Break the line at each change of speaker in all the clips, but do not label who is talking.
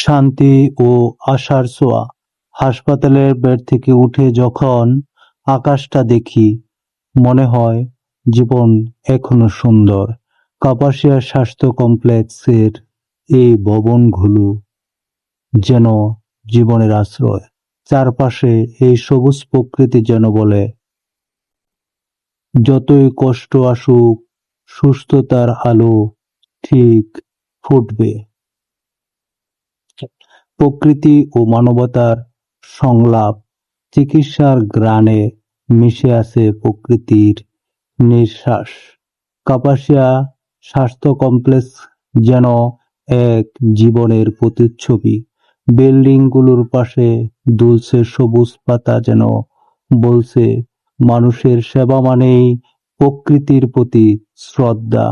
শান্তি ও আশার ছোঁয়া। হাসপাতালের বেড থেকে উঠে যখন আকাশটা দেখি, মনে হয় জীবন এখনও সুন্দর। কাপাসিয়া স্বাস্থ্য কমপ্লেক্সের এই ভবনগুলো যেন জীবনের আশ্রয়। চারপাশে এই সবুজ প্রকৃতি যেন বলে, যতই কষ্ট আসুক, সুস্থতার আলো ঠিক ফুটবে। প্রকৃতি ও মানবতার সংলাপ চিকিৎসার গ্রানে মিশে আছে প্রকৃতির নিঃশ্বাস। কাপাসিয়া স্বাস্থ্য কমপ্লেক্স যেন এক জীবনের প্রতিচ্ছবি। বিল্ডিংগুলোর পাশে দুলছে সবুজ পাতা যেন বলছে, মানুষের সেবা মানেই প্রকৃতির প্রতি শ্রদ্ধা।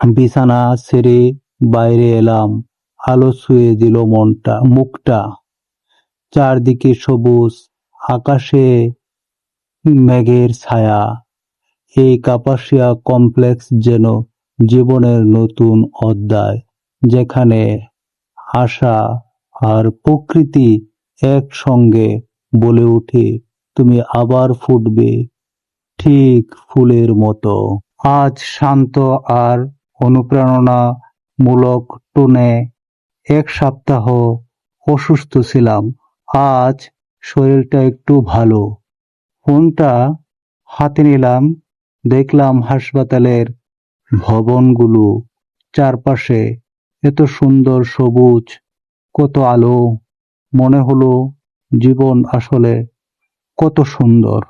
বিছানা ছেড়ে বাইরে এলাম। আলো ছুঁয়ে দিল মনটা, মুখটা। চারদিকে সবুজ, আকাশে মেঘের ছায়া। এই কাপাসিয়া কমপ্লেক্স যেন জীবনের নতুন অধ্যায়, যেখানে আশা আর প্রকৃতি একসঙ্গে বলে ওঠে তুমি আবার ফুটবে ঠিক ফুলের মতো। আজ শান্ত আর অনুপ্রেরণামূলক টোনে এক সপ্তাহ অসুস্থ ছিলাম, আজ শরীরটা একটু ভালো। ফোনটা হাতে নিলাম, দেখলাম হাসপাতালের ভবনগুলো, চারপাশে এত সুন্দর সবুজ, কত আলো, মনে হলো জীবন আসলে কত সুন্দর।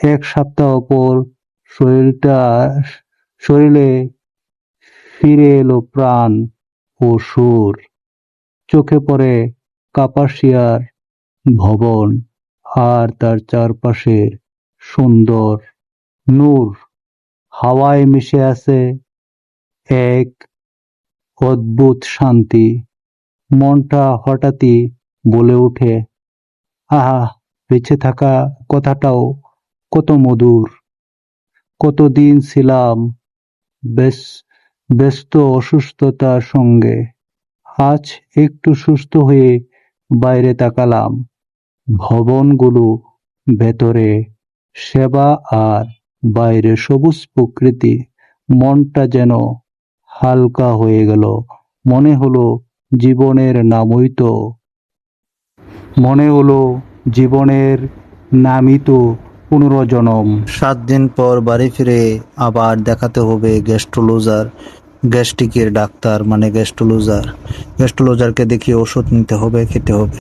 এক সপ্তাহ পর শরীরটা, শরীরে ফিরে এলো প্রাণ। ও সুর। চোখে পড়ে কাপাসিয়ার ভবন আর তার চারপাশের সুন্দর নূর। হাওয়ায় মিশে আছে এক অদ্ভুত শান্তি। মনটা হঠাৎই বলে ওঠে, আহা, বেঁচে থাকা কথাটাও কত মধুর। কতদিন ছিলাম বেশ ব্যস্ত অসুস্থতার সঙ্গে। আজ একটু সুস্থ হয়ে বাইরে তাকালাম। ভবনগুলো, ভেতরে সেবা আর বাইরে সবুজ প্রকৃতি, মনটা যেন হালকা হয়ে গেল। মনে হলো জীবনের নামই তো। মনে হলো জীবনের নামই তো পুনর্জনম
সাত দিন পর বাড়ি ফিরে আবার দেখাতে হবে গ্যাস্ট্রোলজার গ্যাস্ট্রিকের ডাক্তার মানে গ্যাস্ট্রোলজার গ্যাস্ট্রোলজারকে দেখিয়ে ওষুধ নিতে হবে, খেতে হবে।